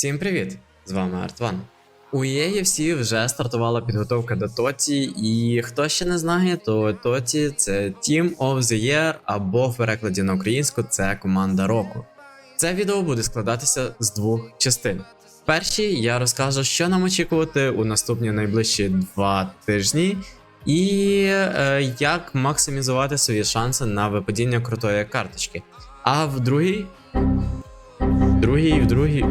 Всім привіт! З вами Артван. У EAFC вже стартувала підготовка до Тоті, і хто ще не знає, то Тоті це Team of the Year або в перекладі на українську це команда року. Це відео буде складатися з двох частин. В першій я розкажу, що нам очікувати у наступні найближчі два тижні, і е, як максимізувати свої шанси на випадіння крутої карточки. А в другій. Другій, в другій.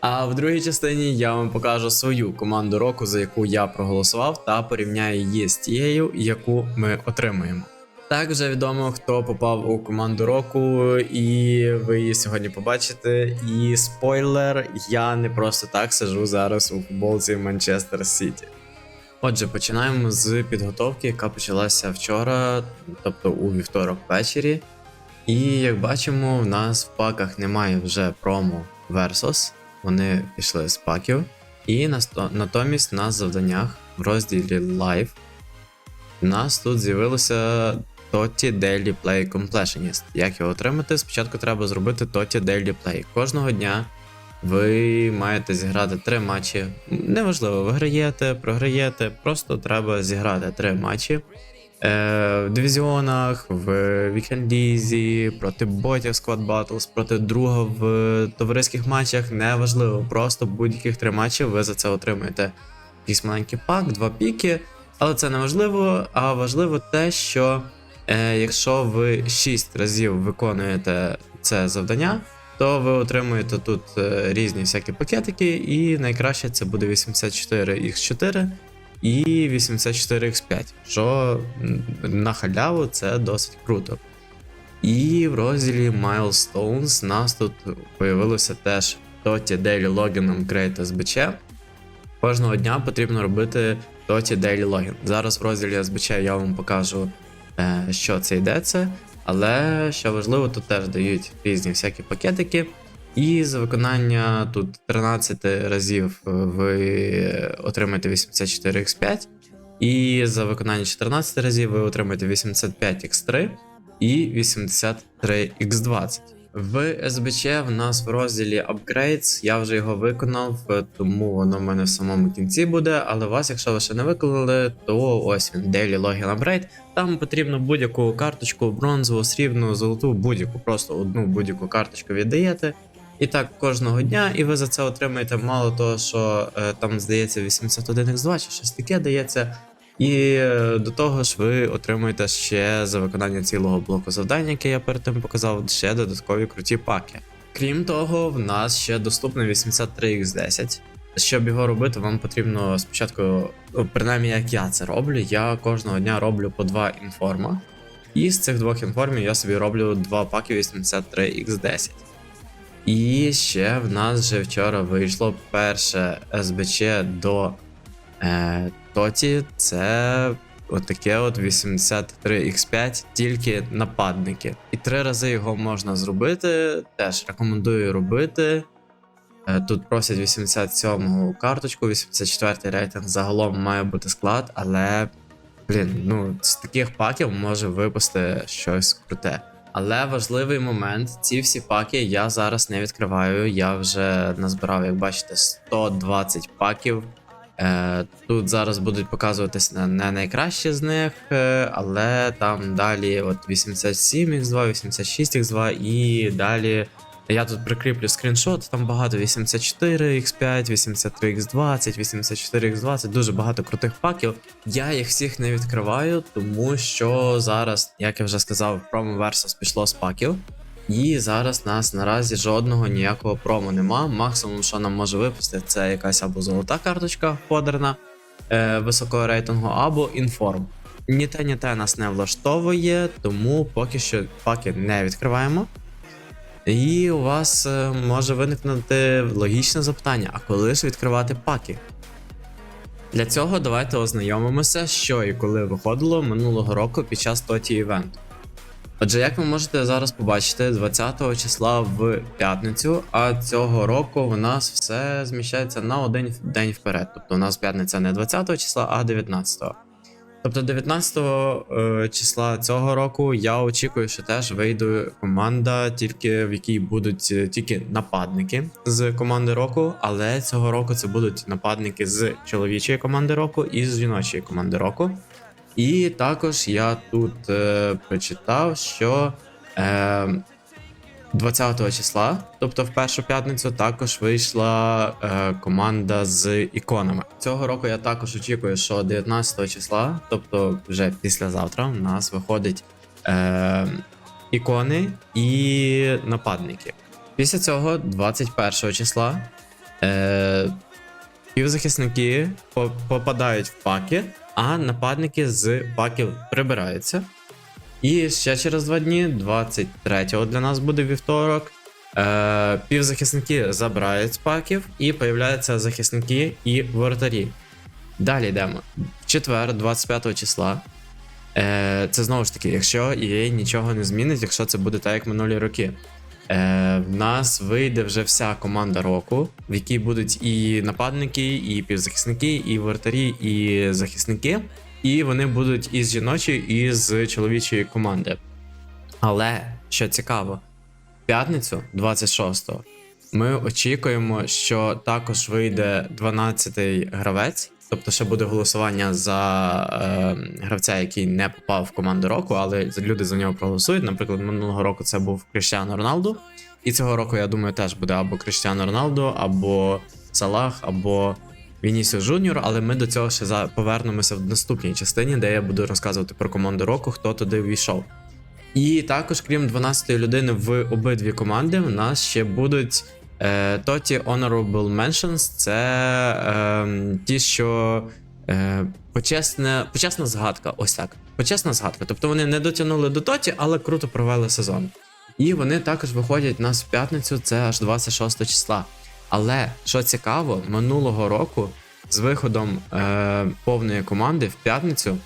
А в другій частині я вам покажу свою команду року, за яку я проголосував, та порівняю її з тією, яку ми отримуємо. Так вже відомо, хто попав у команду року, і ви її сьогодні побачите. І спойлер, я не просто так сижу зараз у футболці Манчестер Сіті. Отже, починаємо з підготовки, яка почалася вчора, тобто у вівторок ввечері. І як бачимо, в нас в паках немає вже промо Versus. Вони пішли з паків. І натомість на завданнях в розділі Live у нас тут з'явилося Totti Daily Play Completionist. Як його отримати? Спочатку треба зробити Totti Daily Play. Кожного дня ви маєте зіграти три матчі. Неважливо, виграєте, програєте, просто треба зіграти три матчі. Е, в дивізіонах, в вікендізі, проти ботів Squad Battles, проти друга в товариських матчах, неважливо. Просто будь-яких три матчі ви за це отримаєте якийсь маленький пак, два піки. Але це не важливо, а важливо те, що е, якщо ви 6 разів виконуєте це завдання, то ви отримуєте тут е, різні всякі пакетики, і найкраще це буде 84x4 і 84x5, що на халяву це досить круто. І в розділі Milestones нас тут появилося теж Toті Daily Login Upgrade SBC. Кожного дня потрібно робити Toті Daily Login. Зараз в розділі SBC я вам покажу, е, що це йдеться, але що важливо, тут теж дають різні всякі пакетики. І за виконання тут 13 разів е, ви отримаєте 84x5, і за виконання 14 разів ви отримаєте 85x3 і 83x20. В СБЧ в нас в розділі Upgrades, я вже його виконав, тому воно в мене в самому кінці буде. Але вас, якщо ви ще не виконали, то ось він Daily Login Upgrade. Там потрібно будь-яку карточку, бронзову, срібну, золоту, будь-яку, просто одну будь-яку карточку віддаєте. І так кожного дня, і ви за це отримаєте мало того, що е, там здається 81x2 чи щось таке дається. І е, до того ж, ви отримуєте ще за виконання цілого блоку завдань, яке я перед тим показав, ще додаткові круті паки. Крім того, в нас ще доступний 83x10. Щоб його робити, вам потрібно спочатку, ну, принаймні як я це роблю, я кожного дня роблю по два інформа. І з цих двох інформів я собі роблю два паки 83x10. І ще в нас вже вчора вийшло перше СБЧ до е, Тоті. Це отаке от 83x5, тільки нападники. І три рази його можна зробити. Теж рекомендую робити. Е, Тут просять 87-го карточку, 84-й рейтинг загалом має бути склад, але, блін, ну, з таких паків може випасти щось круте. Але важливий момент: ці всі паки я зараз не відкриваю. Я вже назбирав, як бачите, 120 паків. Е, тут зараз будуть показуватися не найкращі з них, е, але там далі от 87x2, 86x2 і далі. Я тут прикріплю скріншот, там багато 84x5, 83x20, 84x20, дуже багато крутих паків. Я їх всіх не відкриваю, тому що зараз, як я вже сказав, промо Versus пішло з паків. І зараз нас наразі жодного ніякого промо нема. Максимум, що нам може випустити, це якась або золота карточка подерна е, високого рейтингу, або інформ. Ні те, ні те нас не влаштовує, тому поки що паки не відкриваємо. І у вас е, може виникнути логічне запитання: а коли ж відкривати паки? Для цього давайте ознайомимося, що і коли виходило минулого року під час тоті івенту. Отже, як ви можете зараз побачити, 20 числа в п'ятницю, а цього року у нас все зміщається на один день вперед. Тобто у нас п'ятниця не 20 числа, а 19. Тобто 19 е, числа цього року я очікую, що теж вийде команда, тільки в якій будуть е, тільки нападники з команди року, але цього року це будуть нападники з чоловічої команди року і з жіночої команди року. І також я тут е, прочитав, що е, 20 числа, тобто в першу п'ятницю, також вийшла е, команда з іконами. Цього року я також очікую, що 19 числа, тобто вже післязавтра, у нас виходить е, ікони і нападники. Після цього, 21 числа, е, півзахисники попадають в паки, а нападники з паків прибираються. І ще через два дні, 23-го для нас буде вівторок. Е, півзахисники забирають з паків і появляються захисники і воротарі. Далі йдемо. В четвер, 25 числа. Е, це знову ж таки, якщо EA нічого не змінить, якщо це буде так, як минулі роки. Е, в нас вийде вже вся команда року, в якій будуть і нападники, і півзахисники, і воротарі, і захисники. І вони будуть і з жіночої, і з чоловічої команди. Але що цікаво, в п'ятницю, 26-го, ми очікуємо, що також вийде 12-й гравець. Тобто ще буде голосування за е, гравця, який не попав в команду року, але люди за нього проголосують. Наприклад, минулого року це був Кріштіано Роналду. І цього року, я думаю, теж буде або Кріштіано Роналду, або Салах, або Вінісіо Жуніор, але ми до цього ще повернемося в наступній частині, де я буду розказувати про команду року, хто туди ввійшов. І також, крім 12-ї людини в обидві команди, у нас ще будуть е, Тоті Honorable Mentions. Це е, ті, що е, почесне, почесна згадка. Ось так. Почесна згадка. Тобто вони не дотягнули до Тоті, але круто провели сезон. І вони також виходять у нас в п'ятницю, це аж 26 числа. Але що цікаво, минулого року з виходом е, повної команди в п'ятницю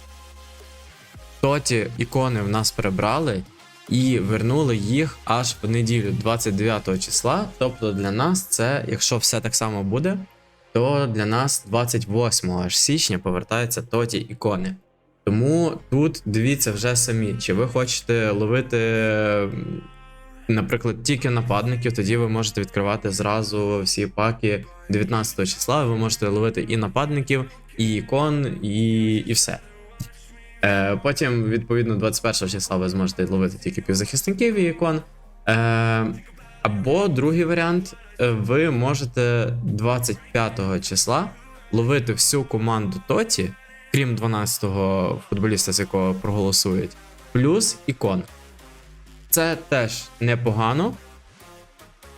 тоті ікони в нас прибрали і вернули їх аж в неділю, 29 числа. Тобто для нас це, якщо все так само буде, то для нас 28 аж січня повертаються тоті ікони. Тому тут дивіться вже самі, чи ви хочете ловити, наприклад, тільки нападників, тоді ви можете відкривати зразу всі паки 19 числа. Ви можете ловити і нападників, і ікон, і, і все. Е, потім, відповідно, 21 числа ви зможете ловити тільки півзахисників і ікон. Е, або другий варіант, е, ви можете 25 числа ловити всю команду Тоті, крім 12-го футболіста, з якого проголосують, плюс ікон. Це теж непогано.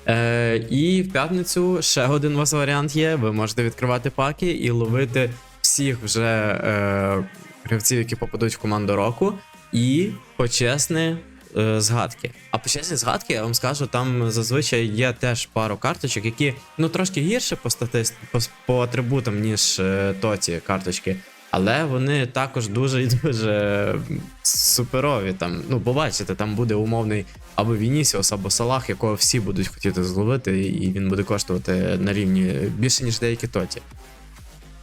Е, і в п'ятницю ще один у вас варіант є. Ви можете відкривати паки і ловити всіх вже е, гравців, які попадуть в команду року, і почесні е, згадки. А почесні згадки, я вам скажу, там зазвичай є теж пару карточок, які ну трошки гірше по статист... по, по атрибутам, ніж е, тоті карточки. Але вони також дуже і дуже суперові. Там, ну, побачите, там буде умовний або Вінісіус, або Салах, якого всі будуть хотіти зловити, і він буде коштувати на рівні більше, ніж деякі тоті.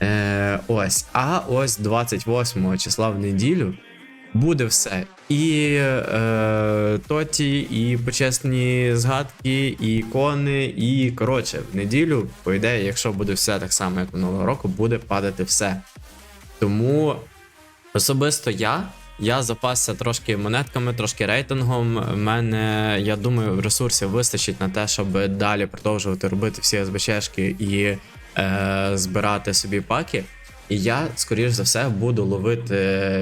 Е, ось. А ось 28 числа в неділю буде все. І е, тоті, і почесні згадки, і ікони, і коротше, в неділю, по ідеї, якщо буде все так само, як минулого року, буде падати все. Тому особисто я. Я запасся трошки монетками, трошки рейтингом. У мене, я думаю, ресурсів вистачить на те, щоб далі продовжувати робити всі СБЧшки і е, збирати собі паки. І я, скоріш за все, буду ловити,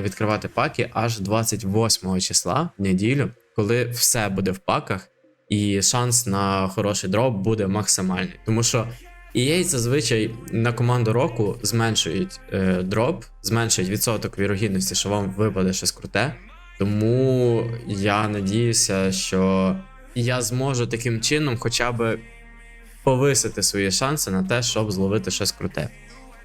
відкривати паки аж 28 числа в неділю, коли все буде в паках, і шанс на хороший дроп буде максимальний. Тому що EA зазвичай на команду року зменшують е, дроп, зменшують відсоток вірогідності, що вам випаде щось круте. Тому я надіюся, що я зможу таким чином хоча б повисити свої шанси на те, щоб зловити щось круте.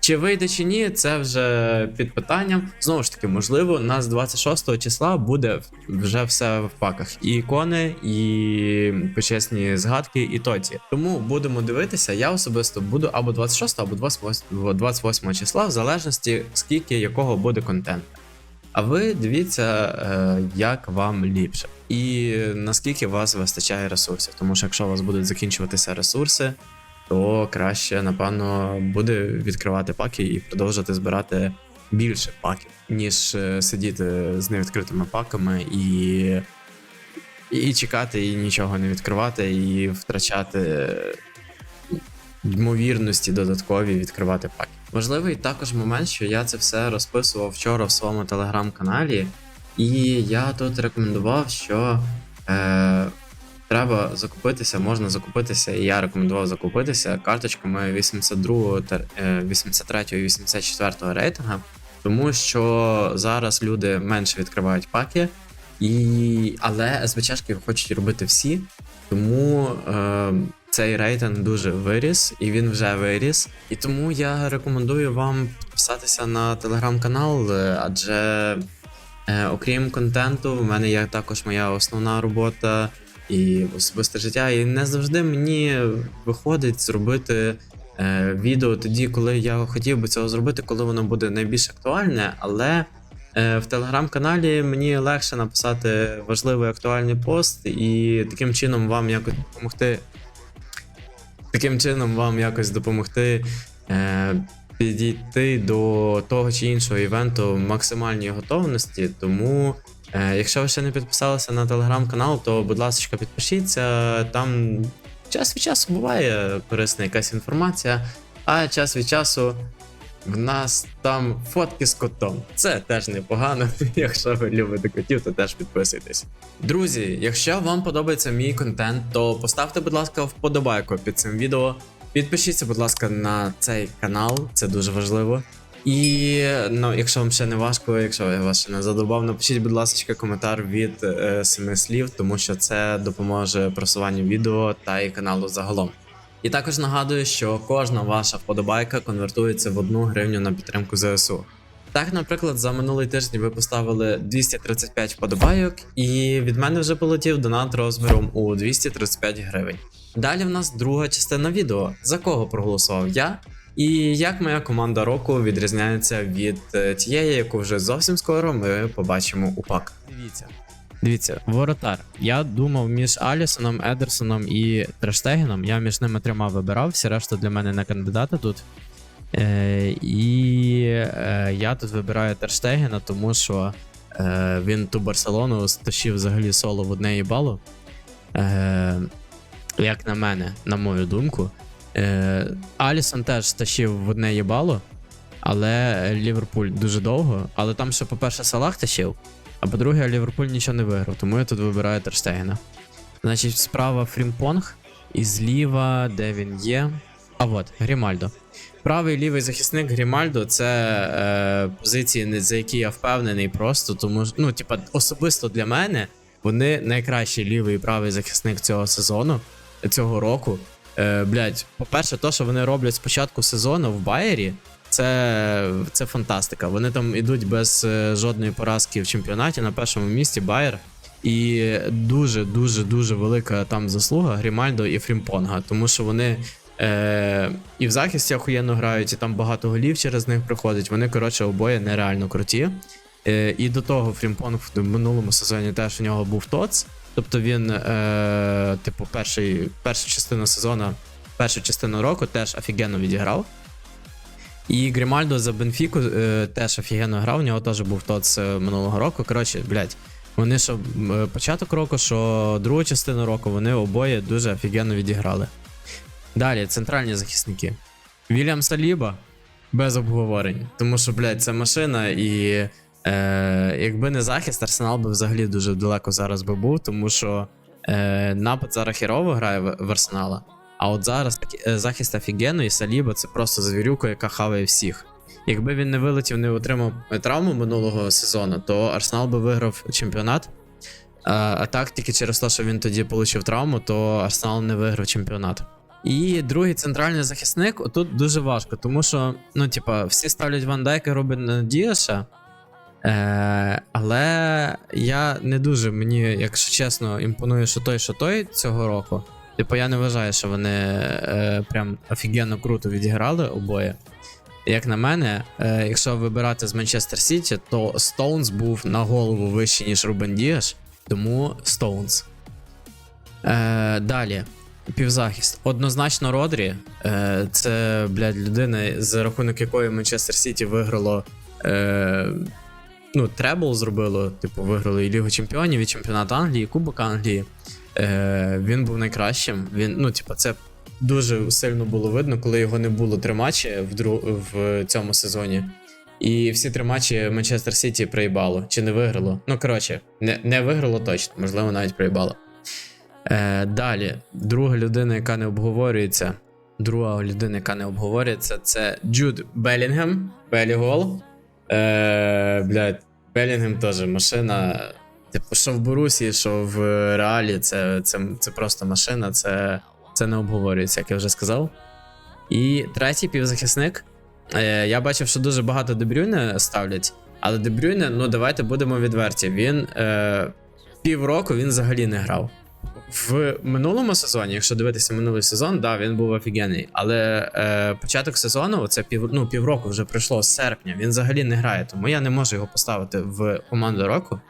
Чи вийде чи ні, це вже під питанням. Знову ж таки, можливо, у нас 26 числа буде вже все в паках. І ікони, і почесні згадки, і тоті. Тому будемо дивитися. Я особисто буду або 26, або 28, 28 числа, в залежності скільки якого буде контент. А ви дивіться, е, як вам ліпше. І наскільки вас вистачає ресурсів. Тому що якщо у вас будуть закінчуватися ресурси, то краще, напевно, буде відкривати паки і продовжувати збирати більше паків, ніж е, сидіти з невідкритими паками і, і чекати, і нічого не відкривати, і втрачати ймовірності додаткові відкривати паки. Важливий також момент, що я це все розписував вчора в своєму телеграм-каналі, і я тут рекомендував, що е, треба закупитися, можна закупитися, і я рекомендував закупитися карточками 82, тер- е, 83 і 84 рейтинга, тому що зараз люди менше відкривають паки, і... але СБЧшки хочуть робити всі, тому е, цей рейтинг дуже виріс, і він вже виріс. І тому я рекомендую вам підписатися на телеграм-канал, е, адже е, окрім контенту, в мене є також моя основна робота і особисте життя. І не завжди мені виходить зробити е, відео тоді, коли я хотів би цього зробити, коли воно буде найбільш актуальне, але. Е, В телеграм-каналі мені легше написати важливий актуальний пост і таким чином вам якось допомогти. Таким чином вам якось допомогти е, підійти до того чи іншого івенту в максимальній готовності. Тому, якщо ви ще не підписалися на телеграм-канал, то будь ласка, підпишіться. Там час від часу буває корисна якась інформація, а час від часу в нас там фотки з котом. Це теж непогано. Якщо ви любите котів, то теж підписуйтесь. Друзі, якщо вам подобається мій контент, то поставте, будь ласка, вподобайку під цим відео. Підпишіться, будь ласка, на цей канал, це дуже важливо. І ну, якщо вам ще не важко, якщо я вас ще не задобав, напишіть, будь ласка, коментар від е, семи слів, тому що це допоможе просуванню відео та і каналу загалом. І також нагадую, що кожна ваша вподобайка конвертується в одну гривню на підтримку ЗСУ. Так, наприклад, за минулий тиждень ви поставили 235 вподобайок, і від мене вже полетів донат розміром у 235 гривень. Далі в нас друга частина відео, за кого проголосував я, і як моя команда року відрізняється від е, тієї, яку вже зовсім скоро ми побачимо у пак. Дивіться. Дивіться, воротар. Я думав між Алісоном, Едерсоном і Трештегеном. Я між ними трьома вибирав, всі решта для мене не кандидати тут. Е, і е, я тут вибираю Терштегена, тому що е, він ту Барселону стащив взагалі соло в одне їбало. Е, як на мене, на мою думку. Е, Алісон теж стащив в одне їбало, але Ліверпуль дуже довго. Але там ще, по-перше, Салах тащив. А по-друге, Ліверпуль нічого не виграв, тому я тут вибираю Терштегена. Значить, справа Фрімпонг, і зліва, де він є. А от, Грімальдо. Правий лівий захисник Грімальдо це е, позиції, за які я впевнений просто, тому ну, типа, особисто для мене вони найкращий лівий і правий захисник цього сезону, цього року. Е, блядь, по-перше, то, що вони роблять спочатку сезону в Байері, це, це фантастика. Вони там ідуть без е, жодної поразки в чемпіонаті на першому місці Байер. І дуже дуже дуже велика там заслуга Грімальдо і Фрімпонга, тому що вони е, і в захисті охуєнно грають, і там багато голів через них приходить. Вони, коротше, обоє нереально круті. Е, і до того Фрімпонг в минулому сезоні теж у нього був ТОЦ. Тобто він, е, типу, перший, першу частину сезону, першу частину року теж офігенно відіграв. І Грімальдо за Бенфіку е, теж офігенно грав, у нього теж був ТОЦ е, минулого року. Коротше, блядь, вони що м, початок року, що другу частину року, вони обоє дуже офігенно відіграли. Далі, центральні захисники. Вільям Саліба без обговорень. Тому що, блядь, це машина, і е, якби не захист, Арсенал би взагалі дуже далеко зараз би був, тому що е, напад зараз херово грає в, в Арсенала. А от зараз е, захист офігенно, і Саліба це просто звірюка, яка хаває всіх. Якби він не вилетів, не отримав е, травму минулого сезону, то Арсенал би виграв чемпіонат. А, а так, тільки через те, що він тоді отримав травму, то Арсенал не виграв чемпіонат. І другий центральний захисник тут дуже важко, тому що, ну, типа, всі ставлять Ван Дайка Робін Діаша. Е, але я не дуже, мені, якщо чесно, імпонує, що той, що той цього року. Типу, я не вважаю, що вони е, прям офігенно круто відіграли обоє. Як на мене, е, якщо вибирати з Манчестер Сіті, то Стоунс був на голову вищий, ніж Рубен Діаш, тому Стоунс. Е, далі. Півзахист. Однозначно Родрі. Е, це, блядь, людина, за рахунок якої Манчестер Сіті виграло. Е, ну, требл зробило, типу, виграли і Лігу Чемпіонів, і чемпіонат Англії, і Кубок Англії. Е, він був найкращим. Він, ну, типу, це дуже сильно було видно, коли його не було три матчі в, дру... в цьому сезоні. І всі три матчі Манчестер Сіті проїбало, чи не виграло. Ну, коротше, не, не виграло точно, можливо, навіть проїбало. Е, далі, друга людина, яка не обговорюється. Друга людина, яка не обговорюється, це Джуд Белінгем. Белігол. Е, блядь, Белінгем теж машина. Типу, що в Борусі, що в Реалі, це, це, це просто машина, це, це не обговорюється, як я вже сказав. І третій півзахисник. Е, я бачив, що дуже багато Дебрюйне ставлять, але Дебрюйне, ну давайте будемо відверті. Він е, півроку він взагалі не грав. В минулому сезоні, якщо дивитися минулий сезон, да, він був офігенний. Але е, початок сезону, це пів, ну, півроку вже пройшло з серпня. Він взагалі не грає, тому я не можу його поставити в команду року.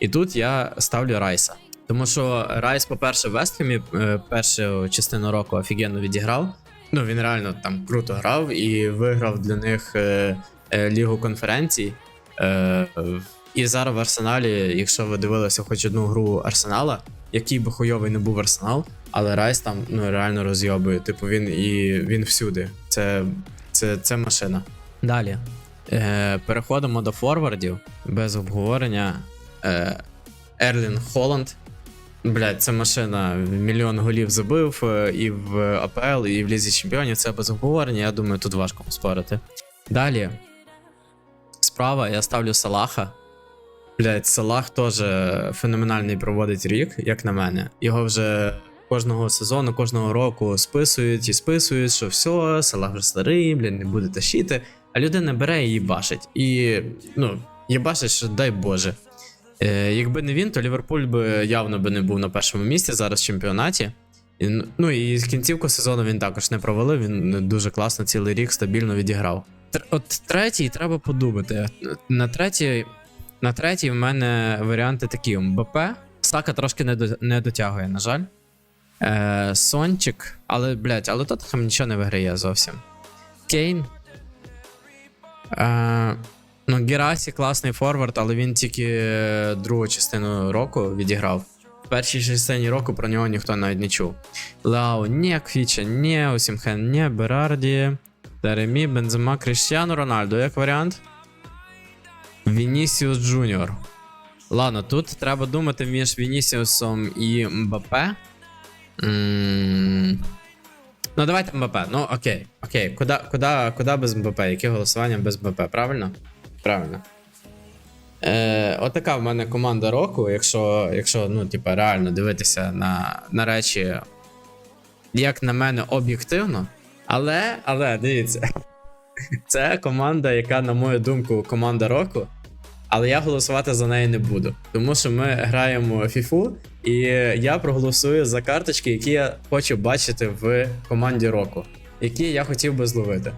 І тут я ставлю Райса. Тому що Райс, по-перше, в Вестхемі е, першу частину року офігенно відіграв. Ну, він реально там круто грав і виграв для них е, е, Лігу конференцій. Е, і зараз в Арсеналі, якщо ви дивилися хоч одну гру Арсенала, який би хуйовий не був Арсенал, але Райс там ну, реально розйобує. Типу він і він всюди. Це, це, це машина. Далі. Е, переходимо до форвардів без обговорення. Е, Ерлін Холланд. Блять, це машина мільйон голів забив е, і в АПЛ, і в Лізі Чемпіонів. Це без обговорення. Я думаю, тут важко поспорити. Далі. Справа я ставлю Салаха. Блять, Салах теж феноменальний проводить рік, як на мене. Його вже кожного сезону, кожного року списують і списують, що все, Салах вже старий, блін, не буде тащити. А людина бере і їбашить. І, ну, їбашить, що дай Боже. Е, якби не він, то Ліверпуль би явно би не був на першому місці зараз в чемпіонаті. І, ну і з кінцівку сезону він також не провалив, він дуже класно цілий рік стабільно відіграв. От третій треба подумати. На третій, на третій в мене варіанти такі: МБП. Сака трошки не, до, не дотягує, на жаль. Е, Сончик, але, блядь, але Тоттенхем нічого не виграє зовсім. Кейн. Е, ну, Герасі класний форвард, але він тільки е, другу частину року відіграв. В першій частині року про нього ніхто навіть не чув. Лао, ні, Квіча, ні, Осімхен, ні, Берарді, Теремі, Бензема, Кріштіану Рональдо, як варіант. Вінісіус Джуніор. Ладно, тут треба думати між Вінісіусом і Мбапе. М, Ну, давайте МБП. Ну, окей, окей. Куда, куда, куда без МБП? Яке голосування без МБП, правильно? Правильно. Е, отака в мене команда року, якщо, якщо ну, типа, реально дивитися на, на речі, як на мене, об'єктивно. Але, але, дивіться, це команда, яка, на мою думку, команда року. Але я голосувати за неї не буду. Тому що ми граємо FIFA, і я проголосую за карточки, які я хочу бачити в команді року, які я хотів би зловити.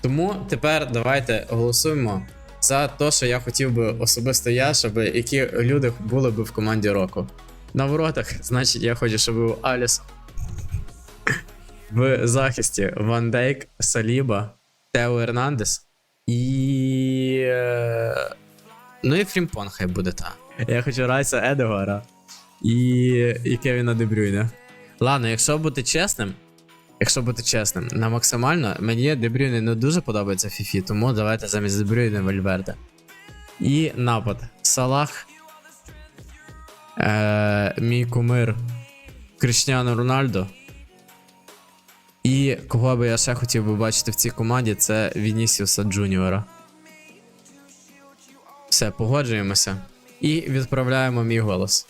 Тому тепер давайте голосуємо за те, що я хотів би особисто я, щоб які люди були б в команді року. На воротах, значить, я хочу, щоб був Аліс. В захисті Ван Дейк, Саліба, Тео Ернандес і. е, Ну і Фрімпон хай буде та. Я хочу Райса Едегора і, і Кевіна Дебрюйна. Ладно, якщо бути чесним, якщо бути чесним, на максимально мені Дебрюйне не дуже подобається Фіфі, тому давайте замість Дебрюйне Вальверде. І напад. Салах. Е, мій кумир Кріштіану Рональдо. І кого би я ще хотів би бачити в цій команді, це Вінісіуса Джуніора. Все, погоджуємося. І відправляємо мій голос.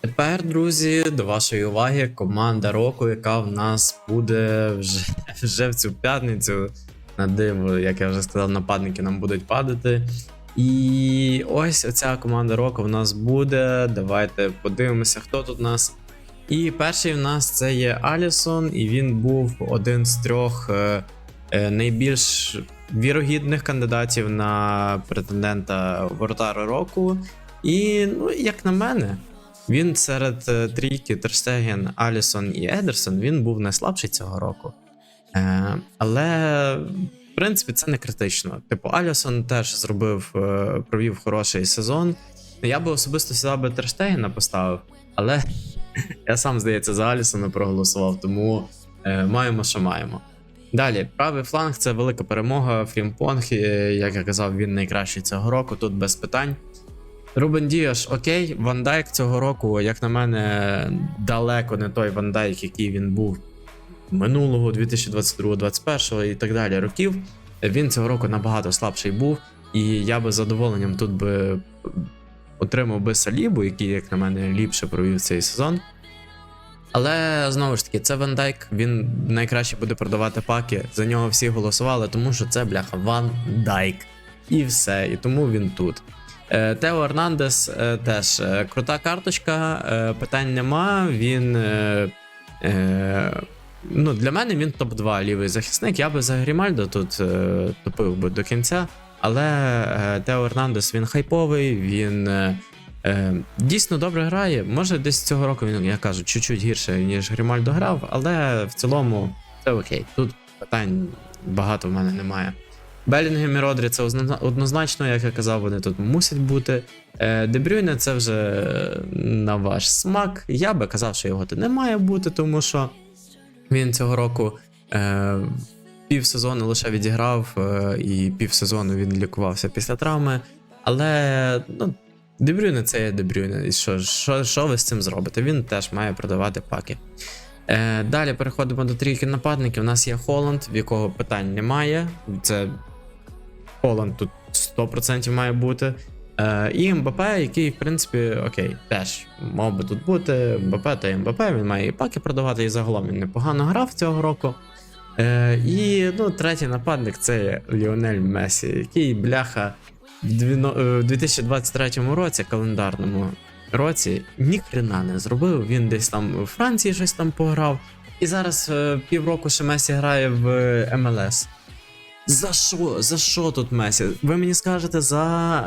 Тепер, друзі, до вашої уваги команда року, яка в нас буде вже, вже в цю п'ятницю. На диво, як я вже сказав, нападники нам будуть падати. І ось оця команда року в нас буде. Давайте подивимося, хто тут у нас. І перший в нас це є Алісон, і він був один з трьох е, е, найбільш вірогідних кандидатів на претендента воротара року. І, ну, як на мене, він серед е, трійки Терстеген, Алісон і Едерсон він був найслабший цього року. Е, але, в принципі, це не критично. Типу, Алісон теж зробив, провів хороший сезон. Я би особисто сюди би Терштегена поставив, але я сам, здається, за Алісона проголосував, тому е, маємо, що маємо. Далі, правий фланг це велика перемога. Фрімпонг, е, як я казав, він найкращий цього року, тут без питань. Рубен Діаш, окей, Ван Дайк цього року, як на мене, далеко не той Ван Дайк, який він був минулого 2022-2021 і так далі років. Він цього року набагато слабший був, і я би з задоволенням тут би отримав би Салібу, який, як на мене, ліпше провів цей сезон. Але знову ж таки, це Ван Дайк, він найкраще буде продавати паки. За нього всі голосували, тому що це бляха Ван Дайк. І все, і тому він тут. Е, Тео Ернандес е, теж е, крута карточка, питань нема. Він. Ну, для мене він топ-2 лівий захисник. Я би за Грімальдо тут топив би до кінця. Але е, Тео Ернандес він хайповий, він е, е, дійсно добре грає. Може, десь цього року він, я кажу, чуть-чуть гірше, ніж Грімальдо грав, але в цілому це окей. Тут питань багато в мене немає. Белінгем і Родрі це однозначно, як я казав, вони тут мусять бути. Е, Дебрюйне це вже на ваш смак. Я би казав, що його тут не має бути, тому що він цього року е, півсезону лише відіграв, е, і півсезону він лікувався після травми. Але ну, Дебрюйне це є Дебрюйне. І що, що, що ви з цим зробите? Він теж має продавати паки. Е, далі переходимо до трійки нападників. У нас є Холланд, в якого питань немає. Це Холланд тут 100% має бути. Е, і МБП, який, в принципі, окей, теж мав би тут бути. МБП та МБП, він має і паки продавати, і загалом він непогано грав цього року. Е, і ну, третій нападник це Ліонель Месі, який бляха в двіно- е, в 2023 році, календарному році, ніхрена не зробив. Він десь там у Франції щось там пограв. І зараз е, півроку ще Месі грає в е, МЛС. За що? За що тут Месі? Ви мені скажете за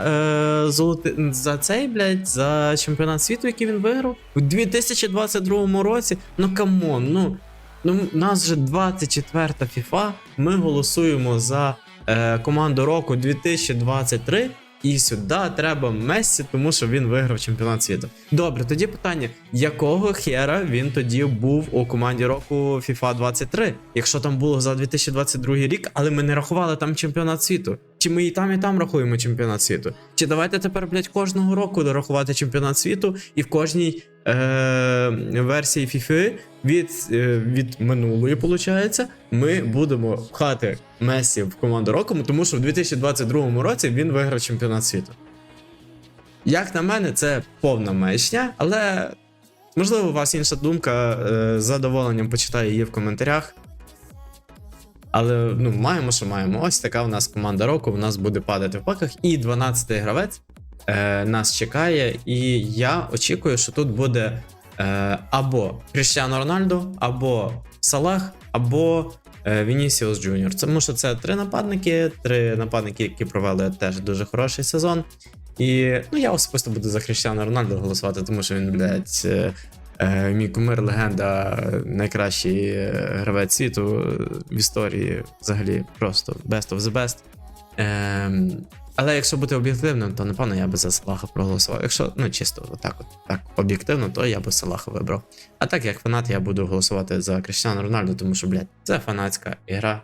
е, золоти... за цей, блядь, за чемпіонат світу, який він виграв у 2022 році? Ну камон, ну. Ну, у нас же 24 FIFA, ми голосуємо за е, команду року 2023, і сюди треба Мессі, тому що він виграв чемпіонат світу. Добре, тоді питання: якого хера він тоді був у команді року FIFA 23, якщо там було за 2022 рік, але ми не рахували там чемпіонат світу? Чи ми і там, і там рахуємо чемпіонат світу? Чи давайте тепер, блядь, кожного року дорахувати чемпіонат світу і в кожній е- версії FIFA від, е, від минулої, виходить, ми будемо пхати Месі в команду року, тому що в 2022 році він виграв чемпіонат світу. Як на мене, це повна маячня, але можливо, у вас інша думка. е, З задоволенням почитаю її в коментарях. Але ну, маємо, що маємо. Ось така у нас команда року. У нас буде падати в паках. І 12-й гравець е, нас чекає. І я очікую, що тут буде або Кріштіано Рональдо, або Салах, або е, Вінісіус Джуніор. Тому що це три нападники, три нападники, які провели теж дуже хороший сезон. І ну, я особисто буду за Кріштіано Рональдо голосувати, тому що він, блядь, е, е, мій кумир, легенда, е, найкращий е, гравець світу е, в історії, взагалі, просто best of the best. Але якщо бути об'єктивним, то напевно я би за Салаха проголосував. Якщо ну чисто отак, от так об'єктивно, то я би Салаха вибрав. А так як фанат, я буду голосувати за Кріштіано Рональдо, тому що, блядь, це фанатська ігра.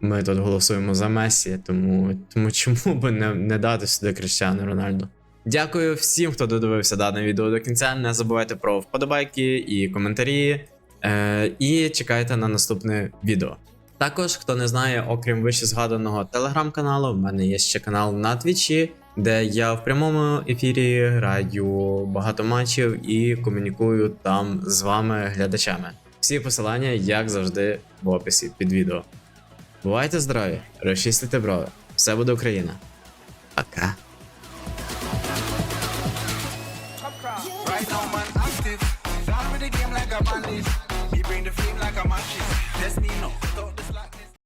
Ми тут голосуємо за Месі, тому, тому чому би не, не дати сюди Кріштіану Рональдо? Дякую всім, хто додивився дане відео до кінця. Не забувайте про вподобайки і коментарі. Е, і чекайте на наступне відео. Також, хто не знає, окрім вище згаданого телеграм-каналу, в мене є ще канал на Твічі, де я в прямому ефірі граю багато матчів і комунікую там з вами, глядачами. Всі посилання, як завжди, в описі під відео. Бувайте здорові, розчистите брови. Все буде Україна. Пока. Right now, man,